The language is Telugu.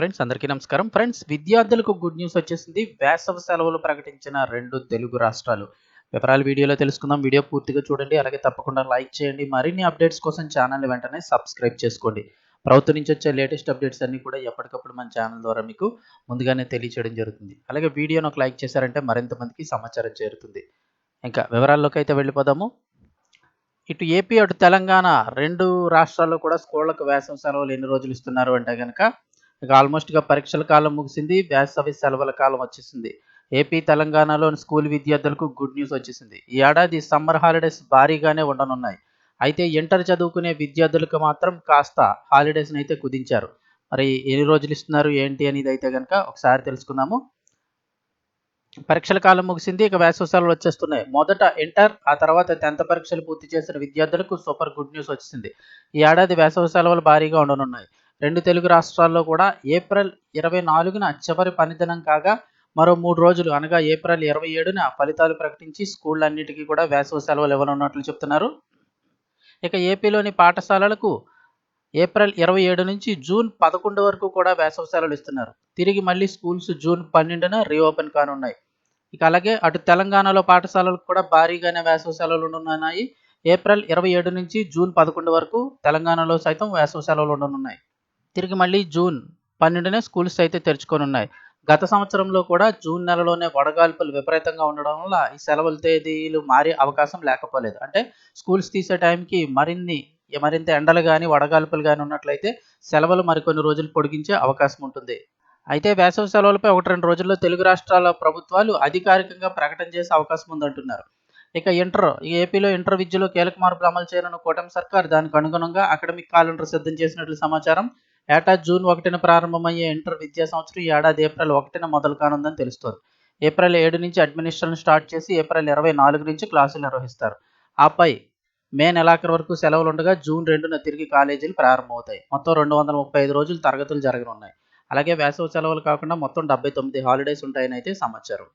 ఫ్రెండ్స్ అందరికీ నమస్కారం. ఫ్రెండ్స్ విద్యార్థులకు గుడ్ న్యూస్ వచ్చేసింది. వేసవి సెలవులు ప్రకటించిన రెండు తెలుగు రాష్ట్రాలు. వివరాలు వీడియోలో తెలుసుకుందాం. వీడియో పూర్తిగా చూడండి. అలాగే తప్పకుండా లైక్ చేయండి. మరిన్ని అప్డేట్స్ కోసం ఛానల్ వెంటనే సబ్స్క్రైబ్ చేసుకోండి. ప్రభుత్వం నుంచి వచ్చే లేటెస్ట్ అప్డేట్స్ అన్ని కూడా ఎప్పటికప్పుడు మన ఛానల్ ద్వారా మీకు ముందుగానే తెలియచేయడం జరుగుతుంది. అలాగే వీడియోను ఒక లైక్ చేశారంటే మరింత మందికి సమాచారం చేరుతుంది. ఇంకా వివరాల్లోకి అయితే వెళ్ళిపోదాము. ఇటు ఏపీ అటు తెలంగాణ రెండు రాష్ట్రాల్లో కూడా స్కూళ్ళకు వేసవి సెలవులు ఎన్ని రోజులు ఇస్తున్నారు అంటే కనుక ఇక ఆల్మోస్ట్గా పరీక్షల కాలం ముగిసింది వేసవి సెలవుల కాలం వచ్చేసింది. ఏపీ తెలంగాణలోని స్కూల్ విద్యార్థులకు గుడ్ న్యూస్ వచ్చేసింది. ఈ ఏడాది సమ్మర్ హాలిడేస్ భారీగానే ఉండనున్నాయి. అయితే ఇంటర్ చదువుకునే విద్యార్థులకు మాత్రం కాస్త హాలిడేస్ని అయితే కుదించారు. మరి ఎన్ని రోజులు ఇస్తున్నారు ఏంటి అనేది అయితే కనుక ఒకసారి తెలుసుకుందాము. పరీక్షల కాలం ముగిసింది ఇక వేసవి సెలవులు వచ్చేస్తున్నాయి. మొదట ఇంటర్ ఆ తర్వాత టెన్త్ పరీక్షలు పూర్తి చేసిన విద్యార్థులకు సూపర్ గుడ్ న్యూస్ వచ్చింది ఈ ఏడాది వేసవి సెలవులు భారీగా ఉండనున్నాయి. రెండు తెలుగు రాష్ట్రాల్లో కూడా ఏప్రిల్ ఇరవై నాలుగున చివరి పనిదినం కాగా మరో మూడు రోజులు అనగా ఏప్రిల్ ఇరవై ఏడున ఫలితాలు ప్రకటించి స్కూళ్ళన్నిటికీ కూడా వేసవి సెలవులు ఇవ్వనున్నట్లు చెప్తున్నారు. ఇక ఏపీలోని పాఠశాలలకు ఏప్రిల్ ఇరవై ఏడు నుంచి జూన్ పదకొండు వరకు కూడా వేసవి సెలవులు ఇస్తున్నారు. తిరిగి మళ్ళీ స్కూల్స్ జూన్ పన్నెండున రీఓపెన్ కానున్నాయి. ఇక అలాగే అటు తెలంగాణలో పాఠశాలలకు కూడా భారీగానే వేసవి సెలవులు ఉన్నాయి ఏప్రిల్ ఇరవై ఏడు నుంచి జూన్ పదకొండు వరకు తెలంగాణలో సైతం వేసవి సెలవులు ఉండనున్నాయి. తిరిగి మళ్ళీ జూన్ పన్నెండునే స్కూల్స్ అయితే తెరుచుకొని ఉన్నాయి గత సంవత్సరంలో కూడా జూన్ నెలలోనే వడగాల్పులు విపరీతంగా ఉండడం వల్ల ఈ సెలవుల తేదీలు మారే అవకాశం లేకపోలేదు. అంటే స్కూల్స్ తీసే టైంకి మరిన్ని మరింత ఎండలు కానీ వడగాల్పులు కానీ ఉన్నట్లయితే సెలవులు మరికొన్ని రోజులు పొడిగించే అవకాశం ఉంటుంది. అయితే వేసవి సెలవులపై ఒకటి రెండు రోజుల్లో తెలుగు రాష్ట్రాల ప్రభుత్వాలు అధికారికంగా ప్రకటన చేసే అవకాశం ఉందంటున్నారు. ఇక ఇంటర్ ఏపీలో ఇంటర్ విద్యలో కీలక మార్పులు అమలు చేయనున్న కూటమి సర్కార్ దానికి అనుగుణంగా అకాడమిక్ క్యాలెండర్ సిద్ధం చేసినట్లు సమాచారం ఏటా జూన్ ఒకటిన ప్రారంభమయ్యే ఇంటర్ విద్యా సంవత్సరం ఈ ఏడాది ఏప్రిల్ ఒకటిన మొదలు కానుందని తెలుస్తోంది. ఏప్రిల్ ఏడు నుంచి అడ్మినిస్ట్రేషన్ స్టార్ట్ చేసి ఏప్రిల్ ఇరవై నాలుగు నుంచి క్లాసులు నిర్వహిస్తారు. ఆపై మే నెలాఖరు వరకు సెలవులు ఉండగా జూన్ రెండున తిరిగి కాలేజీలు ప్రారంభమవుతాయి. మొత్తం రెండు వందల ముప్పై ఐదు రోజులు తరగతులు జరగనున్నాయి. అలాగే వేసవి సెలవులు కాకుండా మొత్తం డెబ్బై తొమ్మిది హాలిడేస్ ఉంటాయని అయితే సమాచారం.